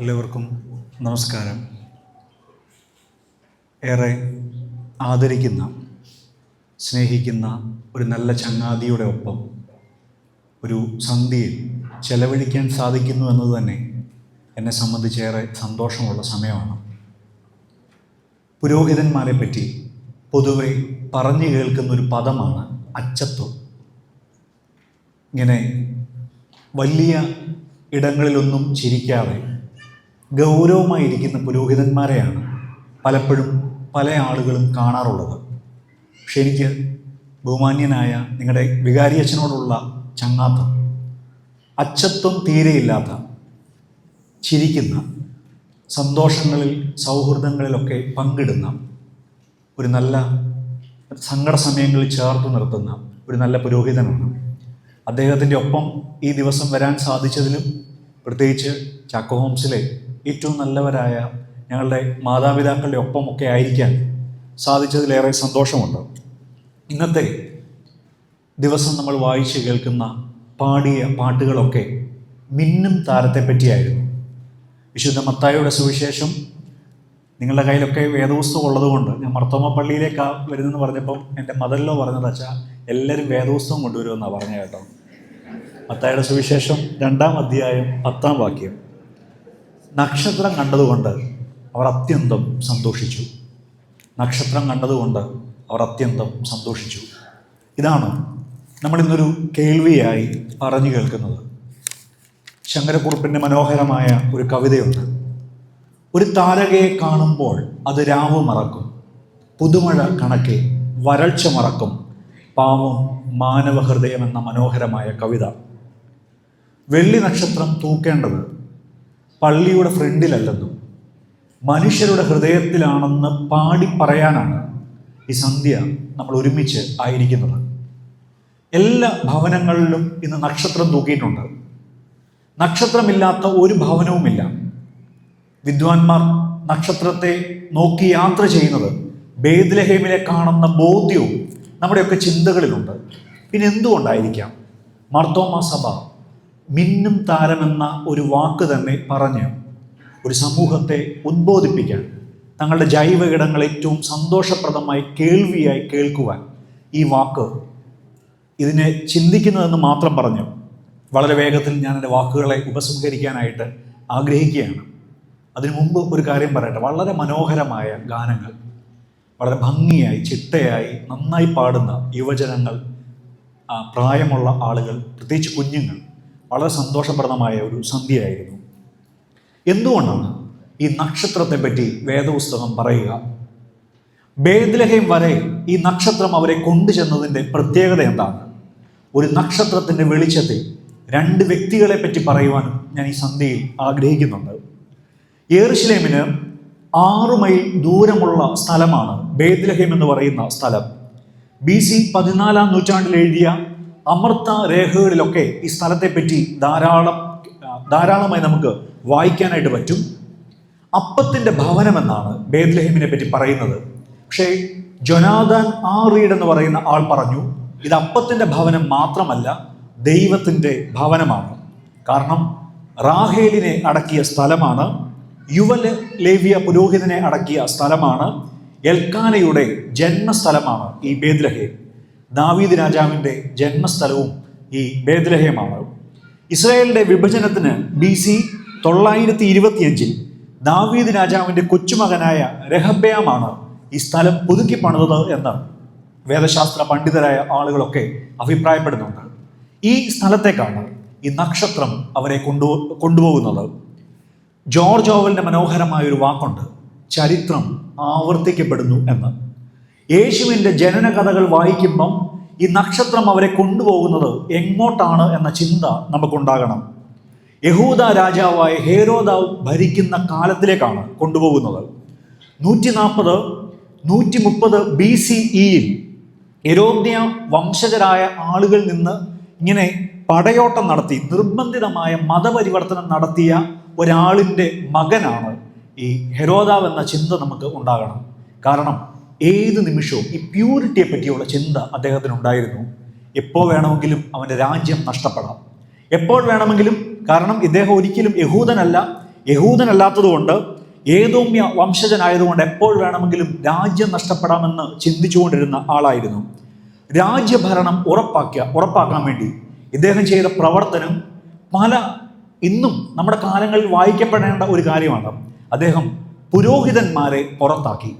എല്ലാവർക്കും നമസ്കാരം. ഏറെ ആദരിക്കുന്ന സ്നേഹിക്കുന്ന ഒരു നല്ല ചങ്ങാതിയുടെ ഒപ്പം ഒരു സന്ധ്യയിൽ ചെലവഴിക്കാൻ സാധിക്കുന്നു എന്നത് തന്നെ എന്നെ സംബന്ധിച്ചേറെ സന്തോഷമുള്ള സമയമാണ്. പുരോഹിതന്മാരെ പറ്റി പൊതുവെ പറഞ്ഞു കേൾക്കുന്ന ഒരു പദമാണ് അച്ചത്വം. ഇങ്ങനെ വലിയ ഇടങ്ങളിലൊന്നും ചിരിക്കാതെ ഗൗരവമായിരിക്കുന്ന പുരോഹിതന്മാരെയാണ് പലപ്പോഴും പല ആളുകളും കാണാറുള്ളത്. പക്ഷെ എനിക്ക് ബഹുമാന്യനായ നിങ്ങളുടെ വികാരിയച്ഛനോടുള്ള ചങ്ങാത്തം അച്ചത്വം തീരെയില്ലാത്ത ചിരിക്കുന്ന സന്തോഷങ്ങളിൽ സൗഹൃദങ്ങളിലൊക്കെ പങ്കിടുന്ന ഒരു നല്ല സങ്കട സമയങ്ങളിൽ ചേർത്ത് നിർത്തുന്ന ഒരു നല്ല പുരോഹിതനാണ്. അദ്ദേഹത്തിന്റെ ഒപ്പം ഈ ദിവസം വരാൻ സാധിച്ചതിലും പ്രത്യേകിച്ച് ചാക്കോ ഹോംസിലെ ഏറ്റവും നല്ലവരായ ഞങ്ങളുടെ മാതാപിതാക്കളുടെ ഒപ്പമൊക്കെ ആയിരിക്കാൻ സാധിച്ചതിലേറെ സന്തോഷമുണ്ട്. ഇന്നത്തെ ദിവസം നമ്മൾ വായിച്ച് കേൾക്കുന്ന പാടിയ പാട്ടുകളൊക്കെ മിന്നും താരത്തെ പറ്റിയായിരുന്നു വിശുദ്ധ മത്തായിയുടെ സുവിശേഷം നിങ്ങളുടെ കയ്യിലൊക്കെ വേദപുസ്തകം ഉള്ളതുകൊണ്ട് ഞാൻ മർത്തോമ പള്ളിയിലേക്ക് വരുന്നെന്ന് പറഞ്ഞപ്പം എന്റെ മദറിലോ പറഞ്ഞത് വെച്ചാൽ എല്ലാവരും വേദപുസ്തകം കൊണ്ടുവരുമെന്നാണ് പറഞ്ഞ കേട്ടോ. മത്തായുടെ സുവിശേഷം രണ്ടാം അധ്യായം പത്താം വാക്യം. നക്ഷത്രം കണ്ടതുകൊണ്ട് അവർ അത്യന്തം സന്തോഷിച്ചു. നക്ഷത്രം കണ്ടതുകൊണ്ട് അവർ അത്യന്തം സന്തോഷിച്ചു. ഇതാണ് നമ്മളിന്നൊരു കേൾവിയായി പറഞ്ഞു കേൾക്കുന്നത്. ശങ്കരക്കുറുപ്പിന്റെ മനോഹരമായ ഒരു കവിതയുണ്ട്. ഒരു താരകയെ കാണുമ്പോൾ അത് രാവ് മറക്കും. പുതുമഴ കണക്കെ വരൾച്ച മറക്കും. പാവം മാനവഹൃദയം എന്ന മനോഹരമായ കവിത. വെള്ളി നക്ഷത്രം തൂക്കേണ്ടത് പള്ളിയുടെ ഫ്രണ്ടിലല്ലെന്നും മനുഷ്യരുടെ ഹൃദയത്തിലാണെന്ന് പാടി പറയാനാണ് ഈ സന്ധ്യ നമ്മൾ ഒരുമിച്ച് ആയിരിക്കുന്നത്. എല്ലാ ഭവനങ്ങളിലും ഇന്ന് നക്ഷത്രം തൂക്കിയിട്ടുണ്ട്. നക്ഷത്രമില്ലാത്ത ഒരു ഭവനവുമില്ല. വിദ്വാൻമാർ നക്ഷത്രത്തെ നോക്കി യാത്ര ചെയ്യുന്നത് ബേദ്ലഹേമിലെ കാണുന്ന ബോധ്യവും നമ്മുടെയൊക്കെ ചിന്തകളിലുണ്ട്. പിന്നെ എന്തുകൊണ്ടായിരിക്കാം? മർത്തോമ സഭ മിന്നും താരമെന്ന ഒരു വാക്ക് തന്നെ പറഞ്ഞ് ഒരു സമൂഹത്തെ ഉദ്ബോധിപ്പിക്കാൻ തങ്ങളുടെ ജൈവ ഇടങ്ങൾ ഏറ്റവും സന്തോഷപ്രദമായി കേൾവിയായി കേൾക്കുവാൻ ഈ വാക്ക് ഇതിനെ ചിന്തിക്കുന്നതെന്ന് മാത്രം പറഞ്ഞു വളരെ വേഗത്തിൽ ഞാൻ എന്റെ വാക്കുകളെ ഉപസംഹരിക്കാനായിട്ട് ആഗ്രഹിക്കുകയാണ്. അതിനു മുമ്പ് ഒരു കാര്യം പറയട്ടെ. വളരെ മനോഹരമായ ഗാനങ്ങൾ വളരെ ഭംഗിയായി ചിട്ടയായി നന്നായി പാടുന്ന യുവജനങ്ങൾ പ്രായമുള്ള ആളുകൾ പ്രത്യേകിച്ച് കുഞ്ഞുങ്ങൾ വളരെ സന്തോഷപ്രദമായ ഒരു സന്ധ്യയായിരുന്നു. എന്തുകൊണ്ടാണ് ഈ നക്ഷത്രത്തെ പറ്റി വേദപുസ്തകം പറയുക? ബേദ്ലഹേം വരെ ഈ നക്ഷത്രം അവരെ കൊണ്ടുചെന്നതിന്റെ പ്രത്യേകത എന്താണ്? ഒരു നക്ഷത്രത്തിന്റെ വെളിച്ചത്തിൽ രണ്ട് വ്യക്തികളെ പറ്റി പറയുവാനും ഞാൻ ഈ സന്ധ്യയിൽ ആഗ്രഹിക്കുന്നുണ്ട്. യേറുശലേമിന് ആറു മൈൽ ദൂരമുള്ള സ്ഥലമാണ് ബേദ്ലഹേം എന്ന് പറയുന്ന സ്ഥലം. ബി സി പതിനാലാം നൂറ്റാണ്ടിൽ എഴുതിയ അമർത്ത രേഖകളിലൊക്കെ ഈ സ്ഥലത്തെ പറ്റി ധാരാളം ധാരാളമായി നമുക്ക് വായിക്കാനായിട്ട് പറ്റും. അപ്പത്തിന്റെ ഭവനം എന്നാണ് ബേദ്ലഹിമിനെ പറ്റി പറയുന്നത്. പക്ഷേ ജൊനാദാൻ റീഡ് എന്ന് പറയുന്ന ആൾ പറഞ്ഞു ഇത് അപ്പത്തിന്റെ ഭവനം മാത്രമല്ല ദൈവത്തിന്റെ ഭവനമാണ്. കാരണം റാഹേലിനെ അടക്കിയ സ്ഥലമാണ് യുവൽ ലേവിയ പുരോഹിതനെ അടക്കിയ സ്ഥലമാണ് എൽക്കാനയുടെ ജന്മസ്ഥലമാണ് ഈ ബേദ്ലഹേം ദാവീദ് രാജാവിന്റെ ജന്മസ്ഥലവും ഈ ബേദ്ലഹേമാണ് ഇസ്രായേലിന്റെ വിഭജനത്തിന് ബി സി തൊള്ളായിരത്തി ഇരുപത്തിയഞ്ചിൽ ദാവീദ് രാജാവിന്റെ കൊച്ചുമകനായ രഹബ്യാമാണ് ഈ സ്ഥലം പുതുക്കി പണിതത് എന്ന് വേദശാസ്ത്ര പണ്ഡിതരായ ആളുകളൊക്കെ അഭിപ്രായപ്പെടുന്നുണ്ട്. ഈ സ്ഥലത്തേക്കാണ് ഈ നക്ഷത്രം അവരെ കൊണ്ടു കൊണ്ടുപോകുന്നത്. ജോർജ് ഓവലിന്റെ മനോഹരമായ ഒരു വാക്കുണ്ട് ചരിത്രം ആവർത്തിക്കപ്പെടുന്നു എന്ന്. യേശുവിന്റെ ജനന കഥകൾ വായിക്കുമ്പം ഈ നക്ഷത്രം അവരെ കൊണ്ടുപോകുന്നത് എങ്ങോട്ടാണ് എന്ന ചിന്ത നമുക്കുണ്ടാകണം. യഹൂദ രാജാവായ ഹേരോദാവ് ഭരിക്കുന്ന കാലത്തിലേക്കാണ് കൊണ്ടുപോകുന്നത്. നൂറ്റി നാൽപ്പത് നൂറ്റി മുപ്പത് ബി സി ഇയിൽ എരോദ്യ വംശജരായ ആളുകളിൽ നിന്ന് ഇങ്ങനെ പടയോട്ടം നടത്തി നിർബന്ധിതമായ മതപരിവർത്തനം നടത്തിയ ഒരാളിന്റെ മകനാണ് ഈ ഹെരോദാവ് എന്ന ചിന്ത നമുക്ക് ഉണ്ടാകണം. കാരണം ഏത് നിമിഷവും ഈ പ്യൂരിറ്റിയെ പറ്റിയുള്ള ചിന്ത അദ്ദേഹത്തിനുണ്ടായിരുന്നു. എപ്പോൾ വേണമെങ്കിലും അവന്റെ രാജ്യം നഷ്ടപ്പെടാം. എപ്പോൾ വേണമെങ്കിലും കാരണം ഇദ്ദേഹം ഒരിക്കലും യഹൂദനല്ല. യഹൂദനല്ലാത്തതുകൊണ്ട് ഏതോമ്യ വംശജനായതുകൊണ്ട് എപ്പോൾ വേണമെങ്കിലും രാജ്യം നഷ്ടപ്പെടാമെന്ന് ചിന്തിച്ചുകൊണ്ടിരുന്ന ആളായിരുന്നു. രാജ്യഭരണം ഉറപ്പാക്കിയ ഉറപ്പാക്കാൻ വേണ്ടി ഇദ്ദേഹം ചെയ്ത പ്രവർത്തനം പല ഇന്നും നമ്മുടെ കാലങ്ങളിൽ വായിക്കപ്പെടേണ്ട ഒരു കാര്യമാണ്. അദ്ദേഹം പുരോഹിതന്മാരെ പുറത്താക്കി.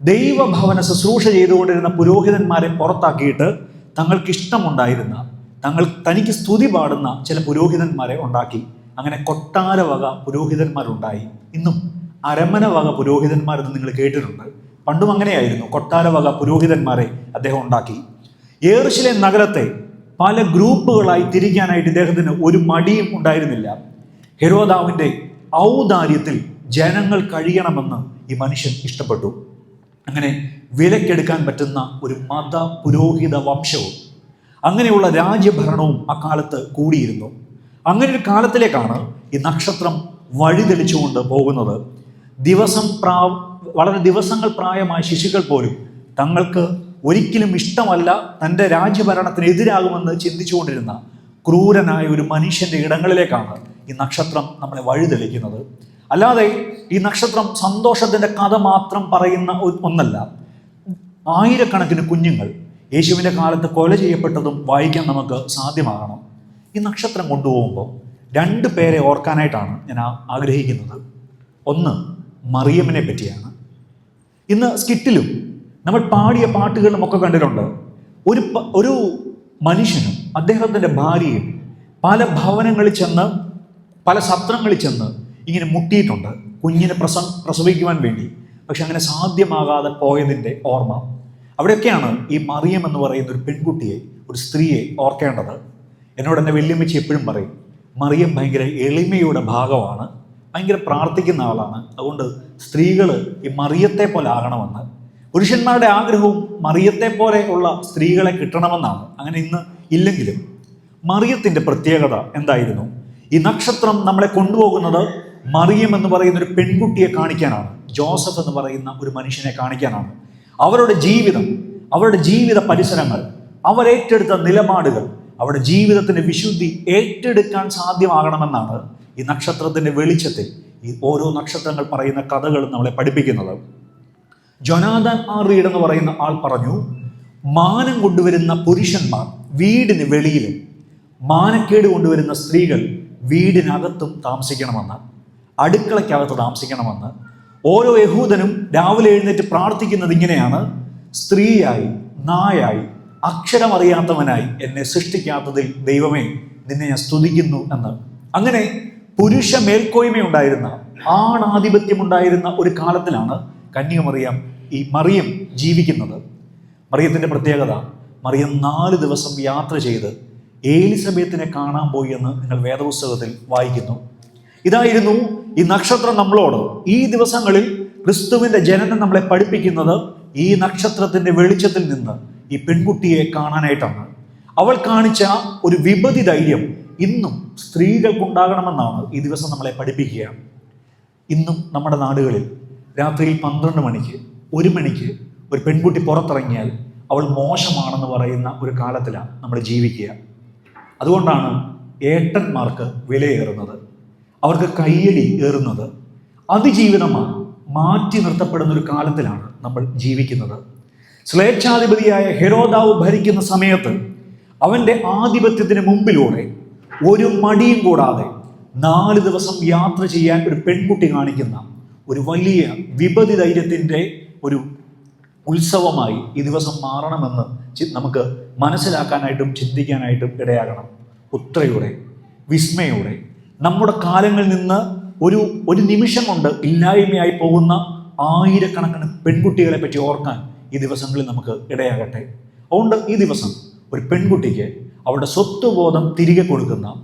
ദൈവഭവന ശുശ്രൂഷ ചെയ്തുകൊണ്ടിരുന്ന പുരോഹിതന്മാരെ പുറത്താക്കിയിട്ട് തങ്ങൾക്ക് ഇഷ്ടമുണ്ടായിരുന്ന തങ്ങൾ തനിക്ക് സ്തുതി പാടുന്ന ചില പുരോഹിതന്മാരെ ഉണ്ടാക്കി. അങ്ങനെ കൊട്ടാര വക പുരോഹിതന്മാരുണ്ടായി. ഇന്നും അരമന വക പുരോഹിതന്മാരെന്ന് നിങ്ങൾ കേട്ടിട്ടുണ്ട്. പണ്ടും അങ്ങനെയായിരുന്നു. കൊട്ടാര വക പുരോഹിതന്മാരെ അദ്ദേഹം ഉണ്ടാക്കി. ഏറുശിലെ നഗരത്തെ പല ഗ്രൂപ്പുകളായി തിരിക്കാനായിട്ട് ഇദ്ദേഹത്തിന് ഒരു മടിയും ഉണ്ടായിരുന്നില്ല. ഹെരോദാവിന്റെ ഔദാര്യത്തിൽ ജനങ്ങൾ കഴിയണമെന്ന് ഈ മനുഷ്യൻ ഇഷ്ടപ്പെട്ടു. അങ്ങനെ വിലക്കെടുക്കാൻ പറ്റുന്ന ഒരു മത പുരോഹിത വംശവും അങ്ങനെയുള്ള രാജ്യഭരണവും അക്കാലത്ത് കൂടിയിരുന്നു. അങ്ങനെ ഒരു കാലത്തിലേക്കാണ് ഈ നക്ഷത്രം വഴിതെളിച്ചുകൊണ്ട് പോകുന്നത്. ദിവസം പ്രാ വളരെ ദിവസങ്ങൾ പ്രായമായ ശിശുക്കൾ പോലും തങ്ങൾക്ക് ഒരിക്കലും ഇഷ്ടമല്ല തന്റെ രാജ്യഭരണത്തിന് എതിരാകുമെന്ന് ചിന്തിച്ചുകൊണ്ടിരുന്ന ക്രൂരനായ ഒരു മനുഷ്യന്റെ ഇടങ്ങളിലേക്കാണ് ഈ നക്ഷത്രം നമ്മളെ വഴിതെളിക്കുന്നത്. അല്ലാതെ ഈ നക്ഷത്രം സന്തോഷത്തിന്റെ കഥ മാത്രം പറയുന്ന ഒന്നല്ല. ആയിരക്കണക്കിന് കുഞ്ഞുങ്ങൾ യേശുവിന്റെ കാലത്ത് കൊല ചെയ്യപ്പെട്ടതും വായിക്കാൻ നമുക്ക് സാധ്യമാകണം. ഈ നക്ഷത്രം കൊണ്ടുപോകുമ്പോൾ രണ്ട് പേരെ ഓർക്കാനായിട്ടാണ് ഞാൻ ആഗ്രഹിക്കുന്നത്. ഒന്ന് മറിയമ്മിനെ പറ്റിയാണ്. ഇന്ന് സ്കിറ്റിലും നമ്മൾ പാടിയ പാട്ടുകളിലും ഒക്കെ കണ്ടിട്ടുണ്ട്. ഒരു ഒരു മനുഷ്യനും അദ്ദേഹത്തിന്റെ ഭാര്യയും പല ഭവനങ്ങളിൽ ചെന്ന് പല സത്രങ്ങളിൽ ചെന്ന് ഇങ്ങനെ മുട്ടിയിട്ടുണ്ട്. കുഞ്ഞിനെ പ്രസ പ്രസവിക്കുവാൻ വേണ്ടി. പക്ഷെ അങ്ങനെ സാധ്യമാകാതെ പോയതിന്റെ ഓർമ്മ. അവിടെയൊക്കെയാണ് ഈ മറിയം എന്ന് പറയുന്ന ഒരു പെൺകുട്ടിയെ ഒരു സ്ത്രീയെ ഓർക്കേണ്ടത്. എന്നോട് എന്നെ വെല്ലുമിച്ച് എപ്പോഴും പറയും മറിയം ഭയങ്കര എളിമയുടെ ഭാഗമാണ്. ഭയങ്കര പ്രാർത്ഥിക്കുന്ന ആളാണ്. അതുകൊണ്ട് സ്ത്രീകൾ ഈ മറിയത്തെ പോലെ ആകണമെന്ന്. പുരുഷന്മാരുടെ ആഗ്രഹവും മറിയത്തെ പോലെ ഉള്ള സ്ത്രീകളെ കിട്ടണമെന്നാണ്. അങ്ങനെ ഇന്ന് ഇല്ലെങ്കിലും മറിയത്തിന്റെ പ്രത്യേകത എന്തായിരുന്നു? ഈ നക്ഷത്രം നമ്മളെ കൊണ്ടുപോകുന്നത് മറിയം എന്ന് പറയുന്ന ഒരു പെൺകുട്ടിയെ കാണിക്കാനാണ്. ജോസഫ് എന്ന് പറയുന്ന ഒരു മനുഷ്യനെ കാണിക്കാനാണ്. അവരുടെ ജീവിതം അവരുടെ ജീവിത പരിസരങ്ങൾ അവരേറ്റെടുത്ത നിലപാടുകൾ അവരുടെ ജീവിതത്തിന്റെ വിശുദ്ധി ഏറ്റെടുക്കാൻ സാധ്യമാകണമെന്നാണ് ഈ നക്ഷത്രത്തിന്റെ വെളിച്ചത്തിൽ ഈ ഓരോ നക്ഷത്രങ്ങൾ പറയുന്ന കഥകൾ നമ്മളെ പഠിപ്പിക്കുന്നത്. ജൊനാദൻ ആർ റീഡ് എന്ന് പറയുന്ന ആൾ പറഞ്ഞു മാനം കൊണ്ടുവരുന്ന പുരുഷന്മാർ വീടിന് വെളിയിലും മാനക്കേട് കൊണ്ടുവരുന്ന സ്ത്രീകൾ വീടിനകത്തും താമസിക്കണമെന്ന്. അടുക്കളയ്ക്കകത്ത് താമസിക്കണമെന്ന് ഓരോ യഹൂദനും രാവിലെ എഴുന്നേറ്റ് പ്രാർത്ഥിക്കുന്നത് ഇങ്ങനെയാണ്. സ്ത്രീയായി നായായി അക്ഷരമറിയാത്തവനായി എന്നെ സൃഷ്ടിക്കാത്തതിൽ ദൈവമേ നിന്നെ ഞാൻ സ്തുതിക്കുന്നു എന്ന്. അങ്ങനെ പുരുഷ മേൽക്കോയ്മയുണ്ടായിരുന്ന ആണാധിപത്യമുണ്ടായിരുന്ന ഒരു കാലത്തിലാണ് കന്യകമറിയം ഈ മറിയം ജീവിക്കുന്നത്. മറിയത്തിന്റെ പ്രത്യേകത മറിയം നാല് ദിവസം യാത്ര ചെയ്ത് ഏലിസബേത്തിനെ കാണാൻ പോയി എന്ന് നിങ്ങൾ വേദപുസ്തകത്തിൽ വായിക്കുന്നു. ഇതായിരുന്നു ഈ നക്ഷത്രം നമ്മളോട്. ഈ ദിവസങ്ങളിൽ ക്രിസ്തുവിന്റെ ജനനം നമ്മളെ പഠിപ്പിക്കുന്നത് ഈ നക്ഷത്രത്തിന്റെ വെളിച്ചത്തിൽ നിന്ന് ഈ പെൺകുട്ടിയെ കാണാനായിട്ടാണ്. അവൾ കാണിച്ച ഒരു വിപതി ധൈര്യം ഇന്നും സ്ത്രീകൾക്കുണ്ടാകണമെന്നാണ് ഈ ദിവസം നമ്മളെ പഠിപ്പിക്കുക. ഇന്നും നമ്മുടെ നാടുകളിൽ രാത്രിയിൽ പന്ത്രണ്ട് മണിക്ക് ഒരു മണിക്ക് ഒരു പെൺകുട്ടി പുറത്തിറങ്ങിയാൽ അവൾ മോശമാണെന്ന് പറയുന്ന ഒരു കാലത്തിലാണ് നമ്മൾ ജീവിക്കുക. അതുകൊണ്ടാണ് ഏട്ടന്മാർക്ക് വിലയേറുന്നത്. അവർക്ക് കയ്യടി ഏറുന്നത് അതിജീവിതമാണ് മാറ്റി നിർത്തപ്പെടുന്ന ഒരു കാലത്തിലാണ് നമ്മൾ ജീവിക്കുന്നത്. സ്ലേച്ഛാധിപതിയായ ഹെരോദാവ് ഭരിക്കുന്ന സമയത്ത് അവന്റെ ആധിപത്യത്തിന് മുമ്പിലൂടെ ഒരു മടിയും കൂടാതെ നാല് ദിവസം യാത്ര ചെയ്യാൻ ഒരു പെൺകുട്ടി കാണിക്കുന്ന ഒരു വലിയ വിപതി ധൈര്യത്തിന്റെ ഒരു ഉത്സവമായി ഈ ദിവസം മാറണമെന്ന് നമുക്ക് മനസ്സിലാക്കാനായിട്ടും ചിന്തിക്കാനായിട്ടും ഇടയാകണം. ഉത്രയുടെ വിസ്മയോടെ നമ്മുടെ കാലങ്ങളിൽ നിന്ന് ഒരു ഒരു നിമിഷം കൊണ്ട് ഇല്ലായ്മയായി പോകുന്ന ആയിരക്കണക്കിന് പെൺകുട്ടികളെ പറ്റി ഓർക്കാൻ ഈ ദിവസങ്ങളിൽ നമുക്ക് ഇടയാകട്ടെ. അതുകൊണ്ട് ഈ ദിവസം ഒരു പെൺകുട്ടിക്ക് അവളുടെ സ്വത്വബോധം തിരികെ കൊടുക്കുന്ന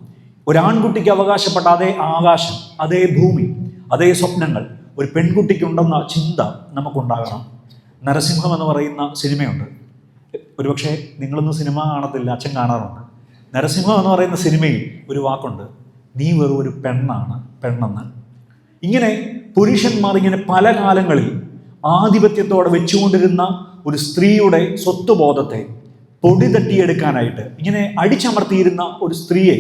ഒരാൺകുട്ടിക്ക് അവകാശപ്പെട്ട അതേ ആകാശം അതേ ഭൂമി അതേ സ്വപ്നങ്ങൾ ഒരു പെൺകുട്ടിക്കുണ്ടെന്ന ചിന്ത നമുക്കുണ്ടാകണം. നരസിംഹം എന്ന് പറയുന്ന സിനിമയുണ്ട്. ഒരുപക്ഷെ നിങ്ങളൊന്നും സിനിമ കാണത്തില്ല അച്ഛൻ കാണാറുണ്ട്. നരസിംഹം എന്ന് പറയുന്ന സിനിമയിൽ ഒരു വാക്കുണ്ട്. നീ വെറും ഒരു പെണ്ണാണ് പെണ്ണെന്ന്. ഇങ്ങനെ പുരുഷന്മാർ ഇങ്ങനെ പല കാലങ്ങളിൽ ആധിപത്യത്തോടെ വെച്ചുകൊണ്ടിരുന്ന ഒരു സ്ത്രീയുടെ സ്വത്വബോധത്തെ പൊടി തട്ടിയെടുക്കാനായിട്ട് ഇങ്ങനെ അടിച്ചമർത്തിയിരുന്ന ഒരു സ്ത്രീയെ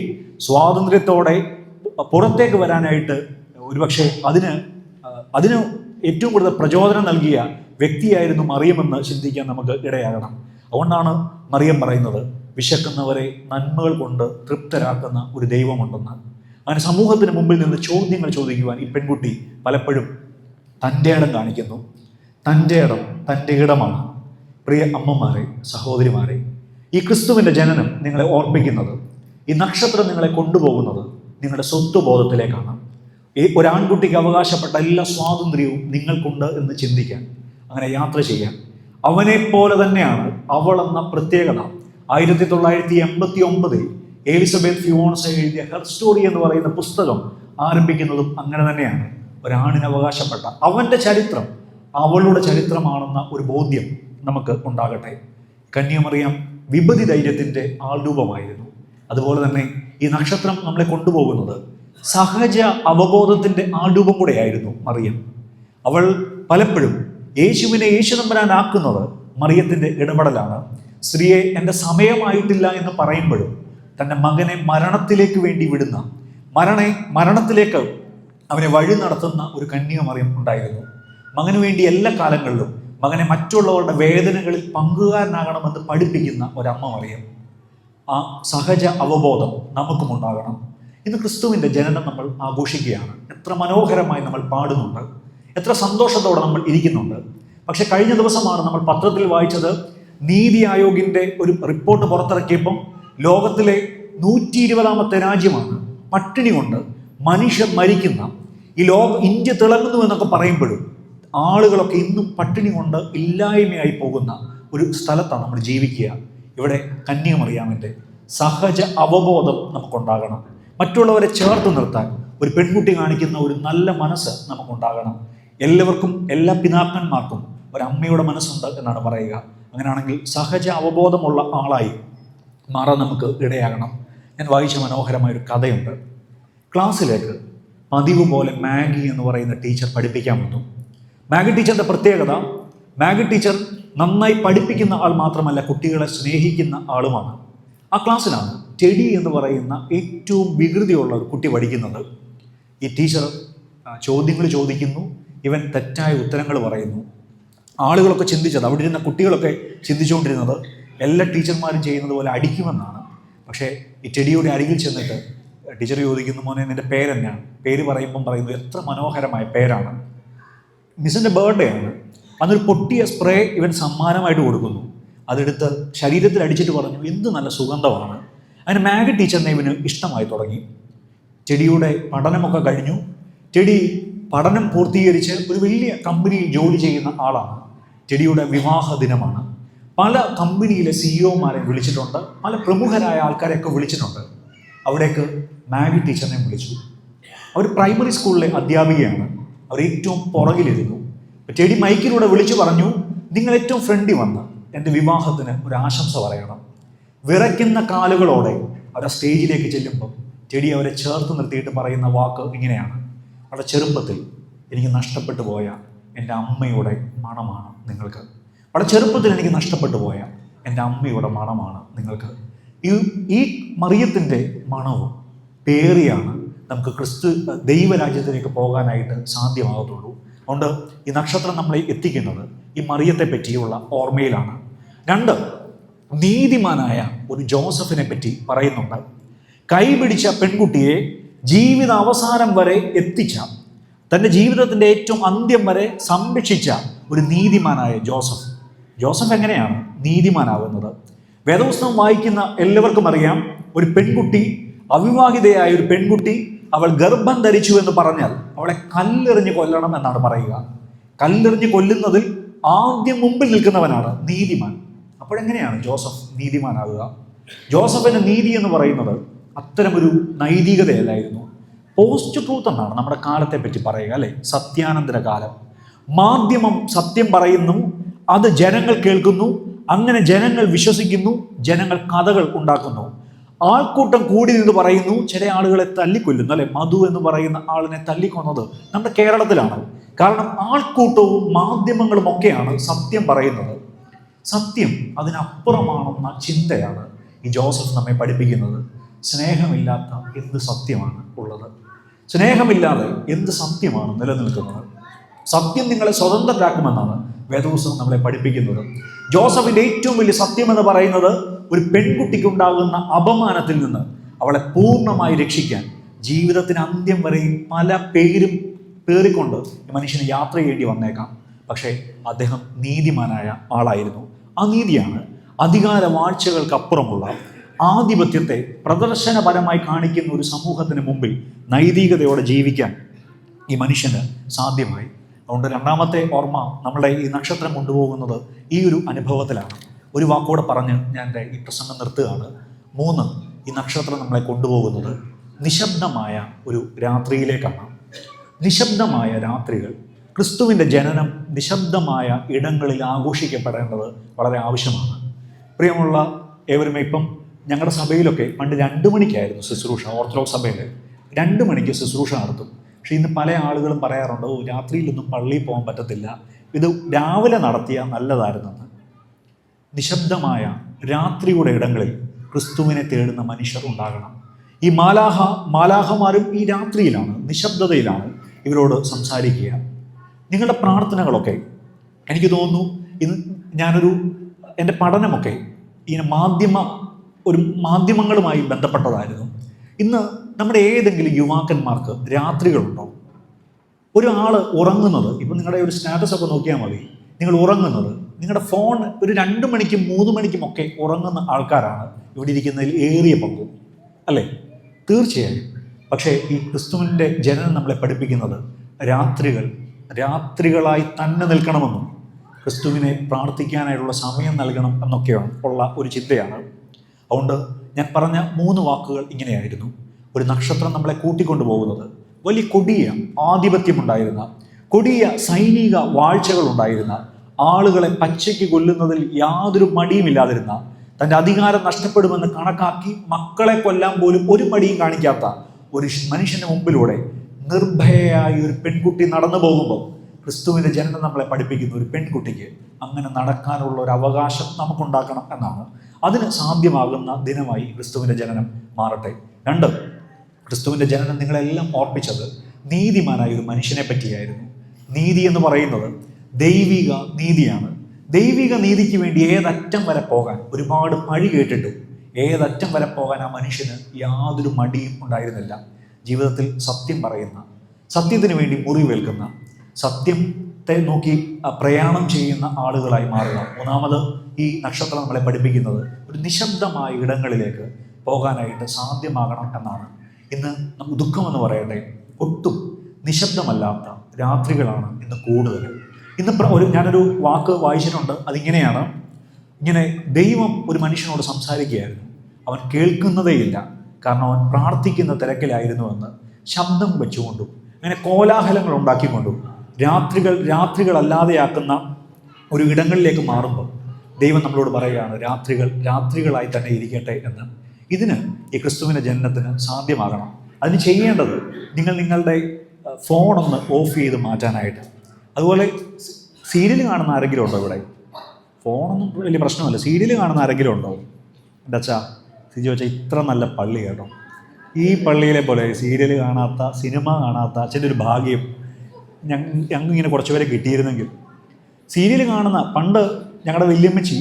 സ്വാതന്ത്ര്യത്തോടെ പുറത്തേക്ക് വരാനായിട്ട് ഒരുപക്ഷെ അതിന് അതിന് ഏറ്റവും കൂടുതൽ പ്രചോദനം നൽകിയ വ്യക്തിയായിരുന്നു മറിയമെന്ന് ചിന്തിക്കാൻ നമുക്ക് ഇടയാകണം. അതുകൊണ്ടാണ് മറിയം പറയുന്നത് വിശക്കുന്നവരെ നന്മകൾ കൊണ്ട് തൃപ്തരാക്കുന്ന ഒരു ദൈവമുണ്ടെന്ന്. അങ്ങനെ സമൂഹത്തിന് മുമ്പിൽ നിന്ന് ചോദ്യങ്ങൾ ചോദിക്കുവാൻ ഈ പെൺകുട്ടി പലപ്പോഴും തന്റെ ഇടം കാണിക്കുന്നു. തന്റെ ഇടം തന്റെ ഇടമാണ്. പ്രിയ അമ്മമാരെ സഹോദരിമാരെ ഈ ക്രിസ്തുവിന്റെ ജനനം നിങ്ങളെ ഓർപ്പിക്കുന്നത് ഈ നക്ഷത്രം നിങ്ങളെ കൊണ്ടുപോകുന്നത് നിങ്ങളുടെ സ്വത്വബോധത്തിലേക്കാണ് ഈ ഒരാൺകുട്ടിക്ക് അവകാശപ്പെട്ട എല്ലാ സ്വാതന്ത്ര്യവും നിങ്ങൾക്കുണ്ട് എന്ന് ചിന്തിക്കാൻ അങ്ങനെ യാത്ര ചെയ്യാൻ. അവനെപ്പോലെ പോലെ തന്നെയാണ് അവൾ എന്ന പ്രത്യേകത. ആയിരത്തി തൊള്ളായിരത്തി എൺപത്തി ഒമ്പതിൽ എലിസബത്ത് ഫിയോൺസ് എഴുതിയ ഹെർ സ്റ്റോറി എന്ന് പറയുന്ന പുസ്തകം ആരംഭിക്കുന്നതും അങ്ങനെ തന്നെയാണ്. ഒരാണിന് അവകാശപ്പെട്ട അവന്റെ ചരിത്രം അവളുടെ ചരിത്രമാണെന്ന ഒരു ബോധ്യം നമുക്ക് ഉണ്ടാകട്ടെ. കന്യമറിയാം വിപതി ധൈര്യത്തിന്റെ ആൾരൂപമായിരുന്നു. അതുപോലെ തന്നെ ഈ നക്ഷത്രം നമ്മളെ കൊണ്ടുപോകുന്നത് സഹജ അവബോധത്തിന്റെ ആൾരൂപം കൂടെയായിരുന്നു മറിയം. അവൾ പലപ്പോഴും യേശുവിനെ യേശു നമ്പരാനാക്കുന്നത് മറിയത്തിന്റെ ഇടപെടലാണ്. സ്ത്രീയെ എന്റെ സമയമായിട്ടില്ല എന്ന് പറയുമ്പോഴും തന്റെ മകനെ മരണത്തിലേക്ക് വേണ്ടി വിടുന്ന മരണെ മരണത്തിലേക്ക് അവനെ വഴി നടത്തുന്ന ഒരു കന്യക മറിയം ഉണ്ടായിരുന്നു. മകന് വേണ്ടി എല്ലാ കാലങ്ങളിലും മകനെ മറ്റുള്ളവരുടെ വേദനകളിൽ പങ്കുകാരനാകണമെന്ന് പഠിപ്പിക്കുന്ന ഒരമ്മ മറിയം. ആ സഹജ അവബോധം നമുക്കും ഉണ്ടാകണം. ഇന്ന് ക്രിസ്തുവിന്റെ ജനനം നമ്മൾ ആഘോഷിക്കുകയാണ്. എത്ര മനോഹരമായി നമ്മൾ പാടുന്നുണ്ട്. എത്ര സന്തോഷത്തോടെ നമ്മൾ ഇരിക്കുന്നുണ്ട്. പക്ഷെ കഴിഞ്ഞ ദിവസമാണ് നമ്മൾ പത്രത്തിൽ വായിച്ചത് നീതി ആയോഗിന്റെ ഒരു റിപ്പോർട്ട് പുറത്തിറക്കിയപ്പം ലോകത്തിലെ നൂറ്റി ഇരുപതാമത്തെ രാജ്യമാണ്. പട്ടിണി കൊണ്ട് മനുഷ്യർ മരിക്കുന്ന ഈ ലോകം ഇന്ത്യ തിളങ്ങുന്നു എന്നൊക്കെ പറയുമ്പോഴും ആളുകളൊക്കെ ഇന്നും പട്ടിണി കൊണ്ട് ഇല്ലായ്മയായി പോകുന്ന ഒരു സ്ഥലത്താണ് നമ്മൾ ജീവിക്കുക. ഇവിടെ കന്യാമറിയാമിന്റെ സഹജ അവബോധം നമുക്കുണ്ടാകണം. മറ്റുള്ളവരെ ചേർത്ത് നിർത്താൻ ഒരു പെൺകുട്ടി കാണിക്കുന്ന ഒരു നല്ല മനസ്സ് നമുക്കുണ്ടാകണം. എല്ലാവർക്കും എല്ലാ പിതാക്കന്മാർക്കും ഒരു അമ്മയുടെ മനസ്സുണ്ട് എന്നാണ് പറയുക. അങ്ങനെയാണെങ്കിൽ സഹജ അവബോധമുള്ള ആളായി മാറാൻ നമുക്ക് ഇടയാകണം. ഞാൻ വായിച്ച മനോഹരമായ ഒരു കഥയുണ്ട്. ക്ലാസ്സിലേക്ക് പതിവ് പോലെ മാഗി എന്ന് പറയുന്ന ടീച്ചർ പഠിപ്പിക്കാൻ വന്നു. മാഗി ടീച്ചറിന്റെ പ്രത്യേകത മാഗി ടീച്ചർ നന്നായി പഠിപ്പിക്കുന്ന ആൾ മാത്രമല്ല കുട്ടികളെ സ്നേഹിക്കുന്ന ആളുമാണ്. ആ ക്ലാസ്സിലാണ് ടെഡി എന്ന് പറയുന്ന ഏറ്റവും വികൃതിയുള്ള ഒരു കുട്ടി പഠിക്കുന്നത്. ഈ ടീച്ചർ ചോദ്യങ്ങൾ ചോദിക്കുന്നു ഇവൻ തെറ്റായ ഉത്തരങ്ങൾ പറയുന്നു. ആളുകളൊക്കെ ചിന്തിച്ചത് അവിടെ ഇരുന്ന കുട്ടികളൊക്കെ ചിന്തിച്ചുകൊണ്ടിരുന്നത് എല്ലാ ടീച്ചർമാരും ചെയ്യുന്നത് പോലെ അടിക്കുമെന്നാണ്. പക്ഷേ ഈ ചെടിയുടെ അരികിൽ ചെന്നിട്ട് ടീച്ചർ ചോദിക്കുന്നു മോനെ നിന്റെ പേരെന്നാണ് പേര് പറയുമ്പം പറയുന്നു എത്ര മനോഹരമായ പേരാണ്. മിസ്സിന്റെ ബർത്ത്ഡേ ആണ്. അന്നൊരു പൊട്ടിയ സ്പ്രേ ഇവൻ സമ്മാനമായിട്ട് കൊടുക്കുന്നു. അതെടുത്ത് ശരീരത്തിൽ അടിച്ചിട്ട് പറഞ്ഞു എന്ത് നല്ല സുഗന്ധമാണ്. അങ്ങനെ മാഗ് ടീച്ചറിനെ ഇവന് ഇഷ്ടമായി തുടങ്ങി. ചെടിയുടെ പഠനമൊക്കെ കഴിഞ്ഞു. ചെടി പഠനം പൂർത്തീകരിച്ച് ഒരു വലിയ കമ്പനിയിൽ ജോലി ചെയ്യുന്ന ആളാണ്. ചെടിയുടെ വിവാഹ ദിനമാണ്. പല കമ്പനിയിലെ സിഇഒമാരെ വിളിച്ചിട്ടുണ്ട് പല പ്രമുഖരായ ആൾക്കാരെയൊക്കെ വിളിച്ചിട്ടുണ്ട്. അവിടേക്ക് മാഗി ടീച്ചറിനെ വിളിച്ചു. അവർ പ്രൈമറി സ്കൂളിലെ അധ്യാപികയാണ്. അവർ ഏറ്റവും പുറകിലിരുന്നു. ടെഡി മൈക്കിലൂടെ വിളിച്ചു പറഞ്ഞു നിങ്ങൾ ഏറ്റവും ഫ്രണ്ടി വന്ന് എന്റെ വിവാഹത്തിന് ഒരു ആശംസ പറയണം. വിറയ്ക്കുന്ന കാലുകളോടെ അവരെ സ്റ്റേജിലേക്ക് ചെല്ലുമ്പം ചെടി അവരെ ചേർത്ത് നിർത്തിയിട്ട് പറയുന്ന വാക്ക് ഇങ്ങനെയാണ്. വളരെ ചെറുപ്പത്തിൽ എനിക്ക് നഷ്ടപ്പെട്ടു പോയ എന്റെ അമ്മയുടെ മണമാണ് നിങ്ങൾക്ക്. വളരെ ചെറുപ്പത്തിൽ എനിക്ക് നഷ്ടപ്പെട്ടു പോയ എന്റെ അമ്മയുടെ മണമാണ് നിങ്ങൾക്ക്. ഈ ഈ മറിയത്തിന്റെ മണവും പേറിയാണ് നമുക്ക് ക്രിസ്തു ദൈവരാജ്യത്തിലേക്ക് പോകാനായിട്ട് സാധ്യമാകത്തുള്ളൂ. അതുകൊണ്ട് ഈ നക്ഷത്രം നമ്മളെ എത്തിക്കുന്നത് ഈ മറിയത്തെ പറ്റിയുള്ള ഓർമ്മയിലാണ്. രണ്ട് നീതിമാനായ ഒരു ജോസഫിനെ പറ്റി പറയുന്നുണ്ട്. കൈപിടിച്ച പെൺകുട്ടിയെ ജീവിത അവസാനം വരെ എത്തിച്ച തന്റെ ജീവിതത്തിന്റെ ഏറ്റവും അന്ത്യം വരെ സംരക്ഷിച്ച ഒരു നീതിമാനായ ജോസഫ്. ജോസഫ് എങ്ങനെയാണ് നീതിമാനാവുന്നത് വേദപുസ്തകം വായിക്കുന്ന എല്ലാവർക്കും അറിയാം ഒരു പെൺകുട്ടി അവിവാഹിതയായ ഒരു പെൺകുട്ടി അവൾ ഗർഭം ധരിച്ചു എന്ന് പറഞ്ഞാൽ അവളെ കല്ലെറിഞ്ഞ് കൊല്ലണം എന്നാണ് പറയുക. കല്ലെറിഞ്ഞ് കൊല്ലുന്നതിൽ ആദ്യം മുമ്പിൽ നിൽക്കുന്നവനാണ് നീതിമാൻ. അപ്പോഴെങ്ങനെയാണ് ജോസഫ് നീതിമാനാകുക? ജോസഫിന്റെ നീതി എന്ന് പറയുന്നത് അത്തരമൊരു നൈതികതയല്ലായിരുന്നു. പോസ്റ്റ് ട്രൂത്ത് എന്നാണ് നമ്മുടെ കാലത്തെ പറ്റി പറയുക അല്ലെ? സത്യാനന്തര കാലം മാധ്യമം സത്യം പറയുന്നു അത് ജനങ്ങൾ കേൾക്കുന്നു അങ്ങനെ ജനങ്ങൾ വിശ്വസിക്കുന്നു ജനങ്ങൾ കഥകൾ ഉണ്ടാക്കുന്നു. ആൾക്കൂട്ടം കൂടി നിന്ന് പറയുന്നു ചില ആളുകളെ തല്ലിക്കൊല്ലുന്നു. അല്ലെ? മധു എന്ന് പറയുന്ന ആളിനെ തല്ലിക്കൊന്നത് നമ്മുടെ കേരളത്തിലാണ്. കാരണം ആൾക്കൂട്ടവും മാധ്യമങ്ങളും ഒക്കെയാണ് സത്യം പറയുന്നത്. സത്യം അതിനപ്പുറമാണെന്ന ചിന്തയാണ് ഈ ജോസഫ് നമ്മെ പഠിപ്പിക്കുന്നത്. സ്നേഹമില്ലാത്ത എന്ത് സത്യമാണ് ഉള്ളത്? സ്നേഹമില്ലാതെ എന്ത് സത്യമാണ് നിലനിൽക്കുന്നത്? സത്യം നിങ്ങളെ സ്വതന്ത്രരാക്കുമെന്നാണ്. വേദപുസ്തകം നമ്മളെ പഠിപ്പിക്കുന്നത്. ജോസഫിന്റെ ഏറ്റവും വലിയ സത്യം എന്ന് പറയുന്നത് ഒരു പെൺകുട്ടിക്ക് പെൺകുട്ടിക്കുണ്ടാകുന്ന അപമാനത്തിൽ നിന്ന് അവളെ പൂർണമായി രക്ഷിക്കാൻ ജീവിതത്തിന് അന്ത്യം വരെയും പല പേരും പേറിക്കൊണ്ട് മനുഷ്യന് യാത്ര ചെയ്യേണ്ടി വന്നേക്കാം. പക്ഷേ അദ്ദേഹം നീതിമാനായ ആളായിരുന്നു. ആ നീതിയാണ് അധികാര വാഴ്ചകൾക്കപ്പുറമുള്ള ആധിപത്യത്തെ പ്രദർശനപരമായി കാണിക്കുന്ന ഒരു സമൂഹത്തിന് മുമ്പിൽ നൈതികതയോടെ ജീവിക്കാൻ ഈ മനുഷ്യന് സാധ്യമായി. അതുകൊണ്ട് രണ്ടാമത്തെ ഓർമ്മ നമ്മളെ ഈ നക്ഷത്രം കൊണ്ടുപോകുന്നത് ഈ ഒരു അനുഭവത്തിലാണ്. ഒരു വാക്കോടെ പറഞ്ഞ് ഞാൻ എന്റെ ഈ പ്രസംഗം നിർത്തുകയാണ്. മൂന്ന് ഈ നക്ഷത്രം നമ്മളെ കൊണ്ടുപോകുന്നത് നിശബ്ദമായ ഒരു രാത്രിയിലേക്കാണ്. നിശബ്ദമായ രാത്രികൾ. ക്രിസ്തുവിന്റെ ജനനം നിശബ്ദമായ ഇടങ്ങളിൽ ആഘോഷിക്കപ്പെടേണ്ടത് വളരെ ആവശ്യമാണ്. പ്രിയമുള്ള ഏവരും ഇപ്പം ഞങ്ങളുടെ സഭയിലൊക്കെ പണ്ട് രണ്ട് മണിക്കായിരുന്നു ശുശ്രൂഷ ഓർത്തഡോക്സ് സഭയിൽ. രണ്ട് മണിക്ക് ശുശ്രൂഷ നടത്തും. പക്ഷേ ഇന്ന് പല ആളുകളും പറയാറുണ്ട് ഓ രാത്രിയിലൊന്നും പള്ളിയിൽ പോകാൻ പറ്റത്തില്ല. ഇത് രാവിലെ നടത്തിയ നല്ലതായിരുന്നെന്ന്. നിശബ്ദമായ രാത്രിയുടെ ഇടങ്ങളിൽ ക്രിസ്തുവിനെ തേടുന്ന മനുഷ്യർ ഉണ്ടാകണം. ഈ മാലാഹ മാലാഹമാരും ഈ രാത്രിയിലാണ് നിശബ്ദതയിലാണ് ഇവരോട് സംസാരിക്കുക. നിങ്ങളുടെ പ്രാർത്ഥനകളൊക്കെ എനിക്ക് തോന്നുന്നു ഇന്ന് ഞാനൊരു എന്റെ പഠനമൊക്കെ ഇങ്ങനെ മാധ്യമ ഒരു മാധ്യമങ്ങളുമായി ബന്ധപ്പെട്ടതായിരുന്നു. ഇന്ന് നമ്മുടെ ഏതെങ്കിലും യുവാക്കന്മാർക്ക് രാത്രികളുണ്ടോ? ഒരാൾ ഉറങ്ങുന്നത് ഇപ്പം നിങ്ങളുടെ ഒരു സ്റ്റാറ്റസ് ഒക്കെ നോക്കിയാൽ മതി. നിങ്ങൾ ഉറങ്ങുന്നത് നിങ്ങളുടെ ഫോൺ ഒരു രണ്ട് മണിക്കും മൂന്ന് മണിക്കും ഒക്കെ ഉറങ്ങുന്ന ആൾക്കാരാണ് ഇവിടെ ഇരിക്കുന്നതിൽ ഏറിയ പങ്കും. അല്ലേ? തീർച്ചയായും. പക്ഷേ ഈ ക്രിസ്തുവിന്റെ ജനനം നമ്മളെ പഠിപ്പിക്കുന്നത് രാത്രികൾ രാത്രികളായി തന്നെ നിൽക്കണമെന്നും ക്രിസ്തുവിനെ പ്രാർത്ഥിക്കാനായിട്ടുള്ള സമയം നൽകണം എന്നൊക്കെയാണ് ഉള്ള ഒരു ചിന്തയാണ്. അതുകൊണ്ട് ഞാൻ പറഞ്ഞ മൂന്ന് വാക്കുകൾ ഇങ്ങനെയായിരുന്നു. ഒരു നക്ഷത്രം നമ്മളെ കൂട്ടിക്കൊണ്ടു പോകുന്നത് വലിയ കൊടിയ ആധിപത്യമുണ്ടായിരുന്ന കൊടിയ സൈനിക വാഴ്ചകളുണ്ടായിരുന്ന ആളുകളെ പച്ചയ്ക്ക് കൊല്ലുന്നതിൽ യാതൊരു മടിയുമില്ലാതിരുന്ന തന്റെ അധികാരം നഷ്ടപ്പെടുമെന്ന് കണക്കാക്കി മക്കളെ കൊല്ലാൻ പോലും ഒരു മടിയും കാണിക്കാത്ത ഒരു മനുഷ്യന്റെ മുമ്പിലൂടെ നിർഭയയായി ഒരു പെൺകുട്ടി നടന്നു പോകുമ്പോൾ ക്രിസ്തുവിന്റെ ജനനം നമ്മളെ പഠിപ്പിക്കുന്ന ഒരു പെൺകുട്ടിക്ക് അങ്ങനെ നടക്കാനുള്ള ഒരു അവകാശം നമുക്കുണ്ടാക്കണം എന്നാണ്. അതിന് സാധ്യമാകുന്ന ദിനമായി ക്രിസ്തുവിന്റെ ജനനം മാറട്ടെ. രണ്ട് ക്രിസ്തുവിന്റെ ജനനം നിങ്ങളെല്ലാം ഓർപ്പിച്ചത് നീതിമാനായ ഒരു മനുഷ്യനെ പറ്റിയായിരുന്നു. നീതി എന്ന് പറയുന്നത് ദൈവിക നീതിയാണ്. ദൈവിക നീതിക്ക് വേണ്ടി ഏതറ്റം വരെ പോകാൻ ഒരുപാട് പഴി കേട്ടിട്ടും. ഏതറ്റം വരെ പോകാൻ ആ മനുഷ്യന് യാതൊരു മടിയും ഉണ്ടായിരുന്നില്ല. ജീവിതത്തിൽ സത്യം പറയുന്ന സത്യത്തിന് വേണ്ടി മുറിവേൽക്കുന്ന സത്യത്തെ നോക്കി പ്രയാണം ചെയ്യുന്ന ആളുകളായി മാറുക മൂന്നാമത് ഈ നക്ഷത്രം നമ്മളെ പഠിപ്പിക്കുന്നത് ഒരു നിശബ്ദമായ ഇടങ്ങളിലേക്ക് പോകാനായിട്ട് സാധ്യമാകണം എന്നാണ് ഇന്ന് നമുക്ക് ദുഃഖമെന്ന് പറയട്ടെ? ഒട്ടും നിശബ്ദമല്ലാത്ത രാത്രികളാണ് ഇന്ന് കൂടുതൽ. ഇന്ന് ഒരു ഞാനൊരു വാക്ക് വായിച്ചിട്ടുണ്ട്. അതിങ്ങനെയാണ്. ഇങ്ങനെ ദൈവം ഒരു മനുഷ്യനോട് സംസാരിക്കുകയായിരുന്നു. അവൻ കേൾക്കുന്നതേയില്ല കാരണം അവൻ പ്രാർത്ഥിക്കുന്ന തിരക്കിലായിരുന്നുവെന്ന് ശബ്ദം വെച്ചുകൊണ്ടും അങ്ങനെ കോലാഹലങ്ങൾ ഉണ്ടാക്കിക്കൊണ്ടും രാത്രികൾ രാത്രികളല്ലാതെയാക്കുന്ന ഒരു ഇടങ്ങളിലേക്ക് മാറുമ്പോൾ ദൈവം നമ്മളോട് പറയുകയാണ് രാത്രികൾ രാത്രികളായി തന്നെ ഇരിക്കട്ടെ എന്ന്. ഇതിന് ഈ ക്രിസ്തുവിന്റെ ജനനത്തിന് സാധ്യമാകണം. അതിന് ചെയ്യേണ്ടത് നിങ്ങൾ നിങ്ങളുടെ ഫോണൊന്ന് ഓഫ് ചെയ്ത് മാറ്റാനായിട്ട്. അതുപോലെ സീരിയൽ കാണുന്ന ആരെങ്കിലും ഉണ്ടോ ഇവിടെ? ഫോണൊന്നും വലിയ പ്രശ്നമല്ല. സീരിയൽ കാണുന്ന ആരെങ്കിലും ഉണ്ടോ? എന്റെ അച്ഛാ സിജി വെച്ചാൽ ഇത്ര നല്ല പള്ളി കേട്ടോ. ഈ പള്ളിയിലെ പോലെ സീരിയൽ കാണാത്ത സിനിമ കാണാത്ത അച്ഛന്റെ ഒരു ഭാഗ്യം ഞങ്ങൾ ഇങ്ങനെ കുറച്ച് പേരെ കിട്ടിയിരുന്നെങ്കിൽ. സീരിയൽ കാണുന്ന പണ്ട് ഞങ്ങളുടെ വല്യമ്മച്ചി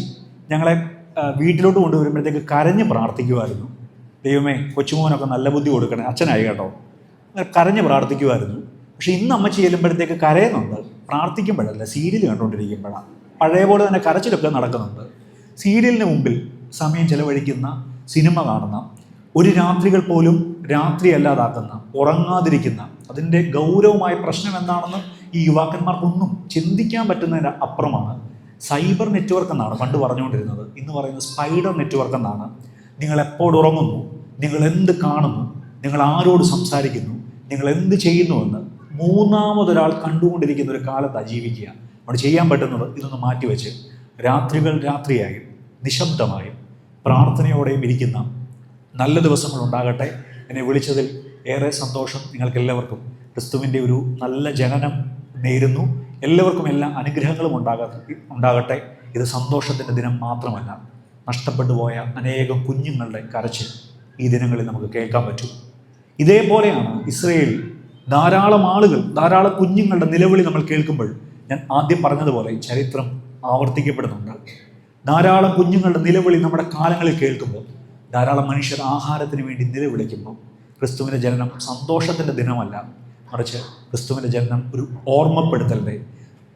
ഞങ്ങളെ വീട്ടിലോട്ട് കൊണ്ടുവരുമ്പോഴത്തേക്ക് കരഞ്ഞ് പ്രാർത്ഥിക്കുമായിരുന്നു ദൈവമേ കൊച്ചുമോനൊക്കെ നല്ല ബുദ്ധി കൊടുക്കണേ. അച്ഛനായി കേട്ടോ. കരഞ്ഞ് പ്രാർത്ഥിക്കുമായിരുന്നു പക്ഷെ ഇന്ന് അമ്മ ചെല്ലുമ്പോഴത്തേക്ക് കരയുന്നുണ്ട്. പ്രാർത്ഥിക്കുമ്പോഴല്ല സീരിയൽ കണ്ടുകൊണ്ടിരിക്കുമ്പോഴാണ്. പഴയ പോലെ തന്നെ കരച്ചിലൊക്കെ നടക്കുന്നുണ്ട്. സീരിയലിന് മുമ്പിൽ സമയം ചെലവഴിക്കുന്ന സിനിമ കാണുന്ന ഒരു രാത്രികൾ പോലും രാത്രി അല്ലാതാക്കുന്ന ഉറങ്ങാതിരിക്കുന്ന അതിന്റെ ഗൗരവമായ പ്രശ്നം എന്താണെന്ന് ഈ യുവാക്കന്മാർക്കൊന്നും ചിന്തിക്കാൻ പറ്റുന്നതിന്റെ അപ്പുറമാണ് സൈബർ നെറ്റ്വർക്ക് എന്നാണ് പണ്ട് പറഞ്ഞുകൊണ്ടിരുന്നത്. ഇന്ന് പറയുന്നത് സ്പൈഡർ നെറ്റ്വർക്ക് എന്നാണ്. നിങ്ങൾ എപ്പോൾ ഉറങ്ങുന്നു നിങ്ങൾ എന്ത് കാണുന്നു നിങ്ങൾ ആരോട് സംസാരിക്കുന്നു നിങ്ങൾ എന്ത് ചെയ്യുന്നുവെന്ന് മൂന്നാമതൊരാൾ കണ്ടുകൊണ്ടിരിക്കുന്ന ഒരു കാലത്താണ് ജീവിക്കുക. നമ്മൾ ചെയ്യാൻ പറ്റുന്നത് ഇതൊന്ന് മാറ്റിവെച്ച് രാത്രികൾ രാത്രിയായും നിശബ്ദമായും പ്രാർത്ഥനയോടെയും ഇരിക്കുന്ന നല്ല ദിവസങ്ങൾ ഉണ്ടാകട്ടെ. എന്നെ വിളിച്ചതിൽ ഏറെ സന്തോഷം. നിങ്ങൾക്കെല്ലാവർക്കും ക്രിസ്തുവിന്റെ ഒരു നല്ല ജനനം നേരുന്നു. എല്ലാവർക്കും എല്ലാ അനുഗ്രഹങ്ങളും ഉണ്ടാകട്ടെ ഉണ്ടാകട്ടെ. ഇത് സന്തോഷത്തിന്റെ ദിനം മാത്രമല്ല. നഷ്ടപ്പെട്ടു പോയ അനേകം കുഞ്ഞുങ്ങളുടെ കരച്ചിൽ ഈ ദിനങ്ങളിൽ നമുക്ക് കേൾക്കാൻ പറ്റും. ഇതേപോലെയാണ് ഇസ്രയേൽ ധാരാളം ആളുകൾ ധാരാളം കുഞ്ഞുങ്ങളുടെ നിലവിളി നമ്മൾ കേൾക്കുമ്പോൾ ഞാൻ ആദ്യം പറഞ്ഞതുപോലെ ചരിത്രം ആവർത്തിക്കപ്പെടുന്നുണ്ട്. ധാരാളം കുഞ്ഞുങ്ങളുടെ നിലവിളി നമ്മുടെ കാലങ്ങളിൽ കേൾക്കുമ്പോൾ ധാരാളം മനുഷ്യർ ആഹാരത്തിന് വേണ്ടി നിലവിളിക്കുമ്പോൾ ക്രിസ്തുവിന്റെ ജനനം സന്തോഷത്തിന്റെ ദിനമല്ല. മറിച്ച് ക്രിസ്തുവിന്റെ ജനനം ഒരു ഓർമ്മപ്പെടുത്തലിന്റെ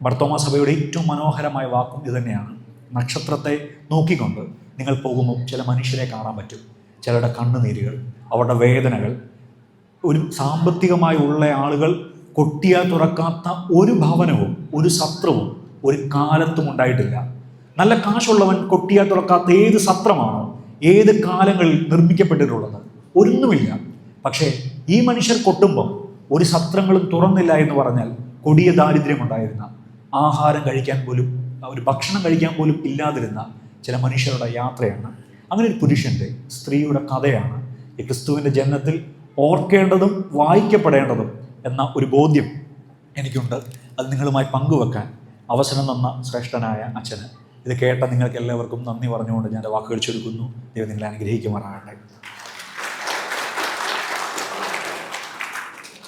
ഭർത്തോമ സഭയുടെ ഏറ്റവും മനോഹരമായ വാക്കും ഇതുതന്നെയാണ് നക്ഷത്രത്തെ നോക്കിക്കൊണ്ട് നിങ്ങൾ പോകുമ്പോൾ ചില മനുഷ്യരെ കാണാൻ പറ്റും. ചിലരുടെ കണ്ണുനീരുകൾ അവരുടെ വേദനകൾ. ഒരു സാമ്പത്തികമായി ഉള്ള ആളുകൾ കൊട്ടിയാൽ തുറക്കാത്ത ഒരു ഭവനവും ഒരു സത്രവും ഒരു കാലത്തും ഉണ്ടായിട്ടില്ല. നല്ല കാശുള്ളവൻ കൊട്ടിയാൽ തുറക്കാത്ത ഏത് സത്രമാണോ ഏത് കാലങ്ങളിൽ നിർമ്മിക്കപ്പെട്ടിട്ടുള്ളത്? ഒന്നുമില്ല. പക്ഷേ ഈ മനുഷ്യർ കൊട്ടുമ്പോൾ ഒരു സത്രങ്ങളും തുറന്നില്ല എന്ന് പറഞ്ഞാൽ കൊടിയ ദാരിദ്ര്യം ഉണ്ടായിരുന്ന ആഹാരം കഴിക്കാൻ പോലും ഒരു ഭക്ഷണം കഴിക്കാൻ പോലും ഇല്ലാതിരുന്ന ചില മനുഷ്യരുടെ യാത്രയാണ്. അങ്ങനെ ഒരു പുരുഷന്റെ സ്ത്രീയുടെ കഥയാണ് ഈ ക്രിസ്തുവിന്റെ ജനനത്തിൽ ഓർക്കേണ്ടതും വായിക്കപ്പെടേണ്ടതും എന്ന ഒരു ബോധ്യം എനിക്കുണ്ട്. അത് നിങ്ങളുമായി പങ്കുവെക്കാൻ അവസരം തന്ന ശ്രേഷ്ഠനായ അച്ഛന്. ഇത് കേട്ട നിങ്ങൾക്ക് എല്ലാവർക്കും നന്ദി പറഞ്ഞുകൊണ്ട് ഞാൻ വാക്കുകൾ ചുരുക്കുന്നു. ദൈവം നിങ്ങളെ അനുഗ്രഹിക്കുമാറാകട്ടെ.